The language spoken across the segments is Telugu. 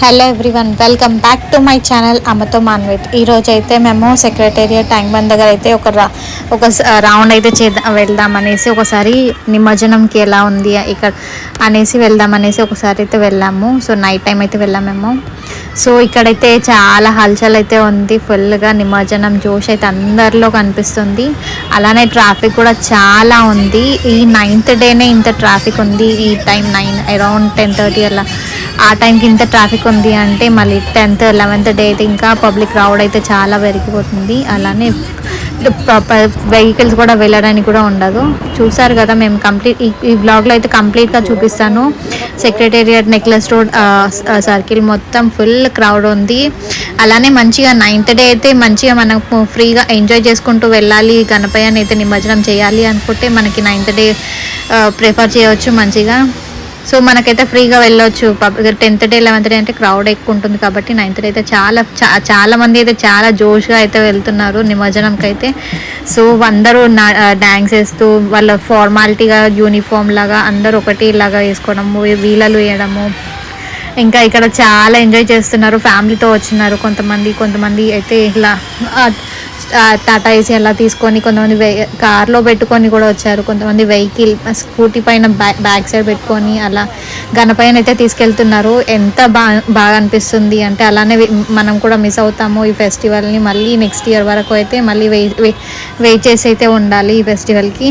Hello everyone welcome back to my channel అమ్మతో మాన్విత్ ఈరోజు అయితే మేము సెక్రటేరియట్ ట్యాంక్ బండ్ దగ్గర అయితే ఒక రా ఒక రౌండ్ అయితే చేద్దాం వెళ్దాం అనేసి ఒకసారి నిమజ్జనంకి ఎలా ఉంది ఇక్కడ అనేసి వెళ్దాం అనేసి ఒకసారి అయితే వెళ్ళాము. సో నైట్ టైం అయితే వెళ్ళాము సో ఇక్కడైతే చాలా హల్చల్ అయితే ఉంది. ఫుల్గా నిమజ్జనం జోష్ అయితే అందరిలో కనిపిస్తుంది. అలానే ట్రాఫిక్ కూడా చాలా ఉంది. ఈ నైన్త్ డేనే ఇంత ట్రాఫిక్ ఉంది. ఈ time nine around ten thirty అలా. ఆ టైంకి ఇంత ట్రాఫిక్ ఉంది అంటే మళ్ళీ టెన్త్ లెవెన్త్ డే అయితే ఇంకా పబ్లిక్ క్రౌడ్ అయితే చాలా పెరిగిపోతుంది. అలానే వెహికల్స్ కూడా వెళ్ళడానికి కూడా ఉండదు. చూసారు కదా మేము కంప్లీట్ ఈ బ్లాగ్లో అయితే కంప్లీట్గా చూపిస్తాను. సెక్రటేరియట్ నెక్లెస్ రోడ్ సర్కిల్ మొత్తం ఫుల్ క్రౌడ్ ఉంది. అలానే మంచిగా నైన్త్ డే అయితే మంచిగా మనం ఫ్రీగా ఎంజాయ్ చేసుకుంటూ వెళ్ళాలి గణపయ్యని అయితే నిమజ్జనం చేయాలి అనుకుంటే మనకి నైన్త్ డే ప్రిఫర్ చేయవచ్చు మంచిగా. సో మనకైతే ఫ్రీగా వెళ్ళొచ్చు. టెన్త్ డే లెవెన్త్ డే అంటే క్రౌడ్ ఎక్కువ ఉంటుంది కాబట్టి నైన్త్ డే అయితే చాలా చాలా మంది అయితే చాలా జోష్గా అయితే వెళ్తున్నారు నిమజ్జనంకి అయితే సో అందరూ డ్యాన్స్ వేస్తూ వాళ్ళ ఫార్మాలిటీగా యూనిఫామ్ లాగా అందరూ ఒకటి లాగా వేసుకోవడము వీలలు వేయడము. ఇంకా ఇక్కడ చాలా ఎంజాయ్ చేస్తున్నారు ఫ్యామిలీతో వచ్చినారు కొంతమంది కొంతమంది అయితే ఇలా టాటా ఏసీ అలా తీసుకొని కొంతమంది వె కార్లో పెట్టుకొని కూడా వచ్చారు. కొంతమంది వెహికల్ స్కూటీ పైన బ్యాక్ సైడ్ పెట్టుకొని అలా గనపైన అయితే తీసుకెళ్తున్నారు. ఎంత బాగా బాగా అనిపిస్తుంది అంటే అలానే మనం కూడా మిస్ అవుతాము ఈ ఫెస్టివల్ని మళ్ళీ నెక్స్ట్ ఇయర్ వరకు అయితే మళ్ళీ వెయిట్ వెయిట్ చేసి అయితే ఉండాలి ఈ ఫెస్టివల్కి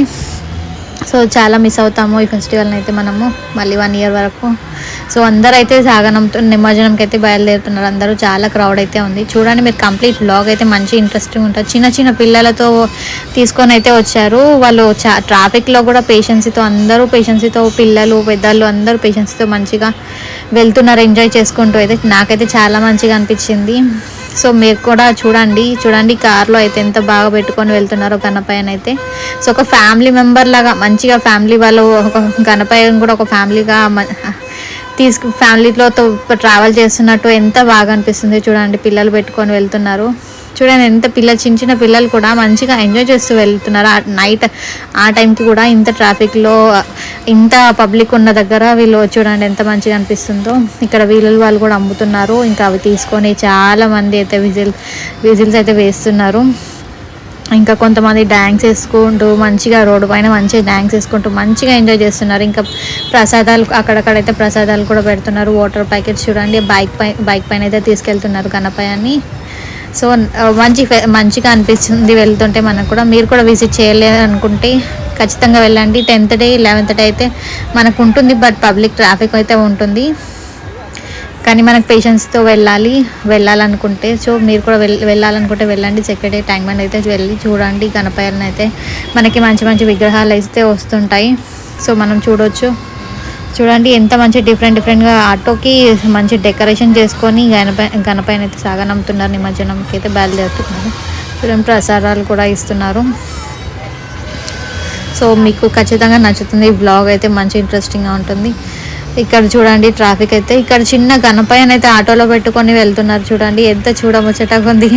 సో చాలా మిస్ అవుతాము ఈ ఫెస్టివల్ని అయితే మనము మళ్ళీ వన్ ఇయర్ వరకు. సో అందరూ అయితే సాగనంతో నిమజ్జనంకి అయితే బయలుదేరుతున్నారు. అందరూ చాలా క్రౌడ్ అయితే ఉంది. చూడండి మీరు కంప్లీట్ బ్లాగ్ అయితే మంచి ఇంట్రెస్టింగ్ ఉంటుంది. చిన్న చిన్న పిల్లలతో తీసుకొని అయితే వచ్చారు. వాళ్ళు చా ట్రాఫిక్లో కూడా పేషెన్సీతో అందరూ పేషెన్సీతో పిల్లలు పెద్దలు అందరూ పేషెన్సీతో మంచిగా వెళ్తున్నారు ఎంజాయ్ చేసుకుంటూ అయితే. నాకైతే చాలా మంచిగా అనిపించింది. సో మీరు కూడా చూడండి చూడండి కార్లో అయితే ఎంత బాగా పెట్టుకొని వెళ్తున్నారో గణపయ్యన అయితే. సో ఒక ఫ్యామిలీ మెంబర్ లాగా మంచిగా ఫ్యామిలీ వాళ్ళు ఒక గణపయ్యను కూడా ఒక ఫ్యామిలీగా తీసుకు ఫ్యామిలీలో ట్రావెల్ చేస్తున్నట్టు ఎంత బాగా అనిపిస్తుంది చూడండి. పిల్లలు పెట్టుకొని వెళ్తున్నారు. చూడండి ఎంత పిల్ల చిన్న చిన్న పిల్లలు కూడా మంచిగా ఎంజాయ్ చేస్తూ వెళ్తున్నారు. ఆ నైట్ ఆ టైంకి కూడా ఇంత ట్రాఫిక్లో ఇంత పబ్లిక్ ఉన్న దగ్గర వీళ్ళు చూడండి ఎంత మంచిగా అనిపిస్తుందో. ఇక్కడ వీళ్ళు వాళ్ళు కూడా అమ్ముతున్నారు. ఇంకా అవి తీసుకొని చాలామంది అయితే విజిల్ విజిల్స్ అయితే వేస్తున్నారు. ఇంకా కొంతమంది డ్యాన్స్ వేసుకుంటూ మంచిగా రోడ్డు పైన మంచిగా డ్యాన్స్ వేసుకుంటూ మంచిగా ఎంజాయ్ చేస్తున్నారు. ఇంకా ప్రసాదాలు అక్కడక్కడైతే ప్రసాదాలు కూడా పెడుతున్నారు. వాటర్ ప్యాకెట్స్ చూడండి బైక్ పై బైక్ పైన అయితే తీసుకెళ్తున్నారు కనపయ్యని సో మంచి మంచిగా అనిపిస్తుంది వెళ్తుంటే మనకు కూడా. మీరు కూడా విజిట్ చేయలేదు అనుకుంటే ఖచ్చితంగా వెళ్ళండి. టెన్త్ డే లెవెన్త్ డే అయితే మనకు ఉంటుంది బట్ పబ్లిక్ ట్రాఫిక్ అయితే ఉంటుంది. కానీ మనకు పేషెన్స్తో వెళ్ళాలి వెళ్ళాలనుకుంటే. సో మీరు కూడా వెళ్ళాలనుకుంటే వెళ్ళండి. సెక్రటరీ ట్యాంక్ బండ్ అయితే వెళ్ళి చూడండి. గణపయ్యలను అయితే మనకి మంచి మంచి విగ్రహాలు అయితే వస్తుంటాయి. సో మనం చూడవచ్చు చూడండి ఎంత మంచి డిఫరెంట్ డిఫరెంట్గా ఆటోకి మంచి డెకరేషన్ చేసుకొని గణపై గణపైన అయితే సాగనంపుతున్నారు నిమజ్జనంకి అయితే బయలుదేరుతున్నారు. చూడండి ప్రసారాలు కూడా ఇస్తున్నారు. సో మీకు ఖచ్చితంగా నచ్చుతుంది. ఈ బ్లాగ్ అయితే మంచి ఇంట్రెస్టింగ్గా ఉంటుంది. ఇక్కడ చూడండి ట్రాఫిక్ అయితే. ఇక్కడ చిన్న గణపయ్యన అయితే ఆటోలో పెట్టుకొని వెళ్తున్నారు చూడండి. ఎంత చూడముచ్చటగా ఉంది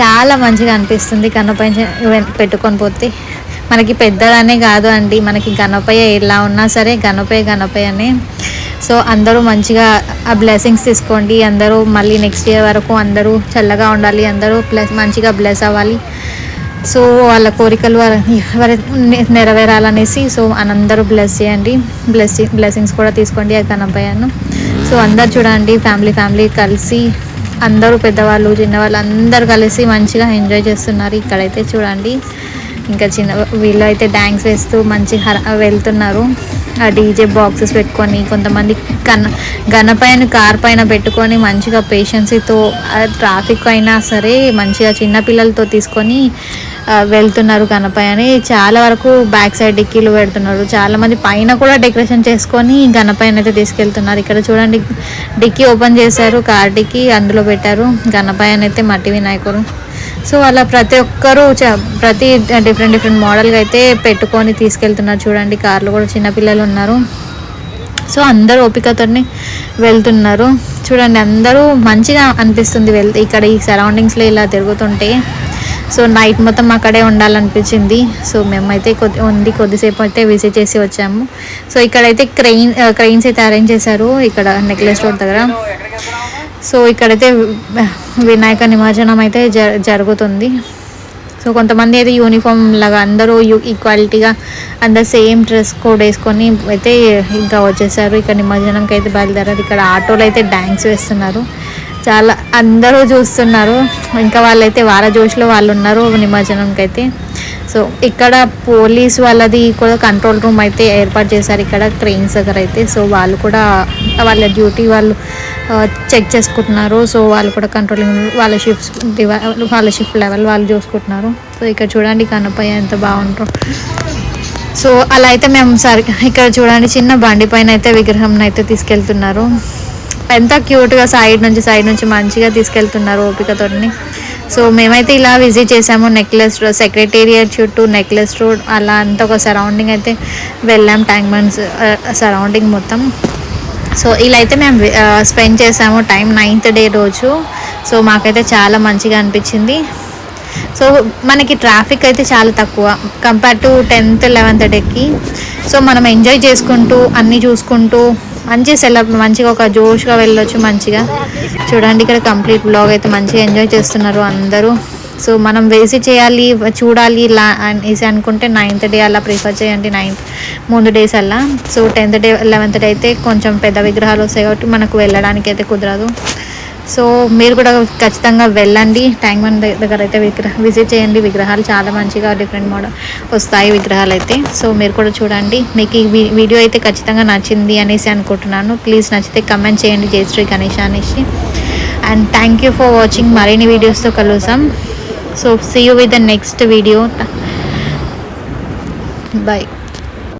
చాలా మంచిగా అనిపిస్తుంది గణపయ్య పెట్టుకొని పోతే. మనకి పెద్దదనే కాదు అండి. మనకి గణపయ్య ఎలా ఉన్నా సరే గణపయ్య గణపయ్యనే. సో అందరూ మంచిగా ఆ బ్లెస్సింగ్స్ తీసుకోండి. అందరూ మళ్ళీ నెక్స్ట్ ఇయర్ వరకు అందరూ చల్లగా ఉండాలి. అందరూ ప్లస్ మంచిగా బ్లెస్ అవ్వాలి. సో వాళ్ళ కోరికలు నెరవేరాలనేసి సో అందరూ బ్లెస్ చేయండి. బ్లెస్సింగ్ బ్లెస్సింగ్స్ కూడా తీసుకోండి అది కనపయ్యాను సో అందరు చూడండి ఫ్యామిలీ ఫ్యామిలీ కలిసి అందరూ పెద్దవాళ్ళు చిన్నవాళ్ళు అందరూ కలిసి మంచిగా ఎంజాయ్ చేస్తున్నారు. ఇక్కడైతే చూడండి ఇంకా చిన్న వీళ్ళు అయితే డ్యాన్స్ వేస్తూ మంచి వెళ్తున్నారు. ఆ డీజే బాక్సెస్ పెట్టుకొని కొంతమంది కన్న గణపైన కార్ పైన పెట్టుకొని మంచిగా పేషెన్సీతో ట్రాఫిక్ అయినా సరే మంచిగా చిన్నపిల్లలతో తీసుకొని వెళ్తున్నారు గణపయ్యని చాలా వరకు బ్యాక్ సైడ్ డిక్కీలు పెడుతున్నారు. చాలామంది పైన కూడా డెకరేషన్ చేసుకొని గణపయ్యని అయితే తీసుకెళ్తున్నారు. ఇక్కడ చూడండి డిక్కీ ఓపెన్ చేశారు కార్ డిక్కీ అందులో పెట్టారు. గణపయ్యని అయితే మట్టి వినాయకుడు. సో అలా ప్రతి ఒక్కరూ ప్రతి డిఫరెంట్ డిఫరెంట్ మోడల్గా అయితే పెట్టుకొని తీసుకెళ్తున్నారు చూడండి. కార్లు కూడా చిన్నపిల్లలు ఉన్నారు. సో అందరూ ఓపికతోని వెళ్తున్నారు. చూడండి అందరూ మంచిగా అనిపిస్తుంది వెళ్తే ఇక్కడ ఈ సరౌండింగ్స్లో ఇలా తిరుగుతుంటే. సో నైట్ మొత్తం అక్కడే ఉండాలనిపించింది. సో మేమైతే కొద్ది ఉంది కొద్దిసేపు అయితే విజిట్ చేసి వచ్చాము. సో ఇక్కడైతే క్రెయిన్ క్రెయిన్స్ అయితే అరేంజ్ చేశారు. ఇక్కడ నెక్లెస్ రోడ్ దగ్గర. సో ఇక్కడైతే వినాయక నిమజ్జనం అయితే జ జరుగుతుంది. సో కొంతమంది అయితే యూనిఫామ్ లాగా అందరూ ఈక్వాలిటీగా అందరు సేమ్ డ్రెస్ కోడ్ వేసుకొని అయితే ఇంకా వచ్చేసారు. ఇక్కడ నిమజ్జనంకి అయితే బయలుదేరారు. ఇక్కడ ఆటోలు అయితే డ్యాన్స్ వేస్తున్నారు. చాలా అందరూ చూస్తున్నారు. ఇంకా వాళ్ళైతే వార జోష్లో వాళ్ళు ఉన్నారు నిమజ్జనంకి అయితే సో ఇక్కడ పోలీస్ వాళ్ళది కూడా కంట్రోల్ రూమ్ అయితే ఏర్పాటు చేశారు. ఇక్కడ ట్రైన్స్ దగ్గర అయితే. సో వాళ్ళు కూడా వాళ్ళ డ్యూటీ వాళ్ళు చెక్ చేసుకుంటున్నారు. సో వాళ్ళు కూడా కంట్రోలింగ్ వాళ్ళ షిఫ్ట్స్ వాళ్ళ షిఫ్ట్ లెవెల్ వాళ్ళు చూసుకుంటున్నారు. సో ఇక్కడ చూడండి కనపయ్య ఎంత బాగుంటారు సో అలా అయితే మేము సరి ఇక్కడ చూడండి చిన్న బండి పైన అయితే విగ్రహం అయితే తీసుకెళ్తున్నారు. ఎంత క్యూట్గా సైడ్ నుంచి సైడ్ నుంచి మంచిగా తీసుకెళ్తున్నారు ఓపికతోని. సో మేమైతే ఇలా విజిట్ చేసాము నెక్లెస్ రోడ్ సెక్రటేరియట్ చుట్టూ నెక్లెస్ రోడ్ అలా అంతా ఒక సరౌండింగ్ అయితే వెళ్ళాం ట్యాంక్ బండ్స్ సరౌండింగ్ మొత్తం. సో ఇలా అయితే మేము స్పెండ్ చేసాము టైం నైన్త్ డే రోజు. సో మాకైతే చాలా మంచిగా అనిపించింది. సో మనకి ట్రాఫిక్ అయితే చాలా తక్కువ కంపేర్ టు టెన్త్ లెవెన్త్ డేకి సో మనం ఎంజాయ్ చేసుకుంటూ అన్నీ చూసుకుంటూ మంచి సెలబ్ మంచిగా ఒక జోష్గా వెళ్ళొచ్చు మంచిగా. చూడండి ఇక్కడ కంప్లీట్ బ్లాగ్ అయితే మంచిగా ఎంజాయ్ చేస్తున్నారు అందరూ. సో మనం వేసి చేయాలి చూడాలి ఇలా అనేసి అనుకుంటే నైన్త్ డే అలా ప్రిఫర్ చేయండి నైన్త్ మూడు డేస్ అలా. So tenth day eleventh day అయితే కొంచెం పెద్ద విగ్రహాలు వస్తాయి కాబట్టి మనకు వెళ్ళడానికి అయితే కుదరదు. సో మీరు కూడా ఖచ్చితంగా వెళ్ళండి. ట్యాంక్ బండ్ దగ్గర అయితే విగ్రహ విజిట్ చేయండి. విగ్రహాలు చాలా మంచిగా డిఫరెంట్ మోడల్ వస్తాయి విగ్రహాలు అయితే. సో మీరు కూడా చూడండి. మీకు ఈ వీడియో అయితే ఖచ్చితంగా నచ్చింది అనేసి అనుకుంటున్నాను. ప్లీజ్ నచ్చితే కమెంట్ చేయండి. జయశ్రీ గణేష్ అనేసి. And thank you for watching మరిన్ని వీడియోస్తో కలుసాం so see you with the next video bye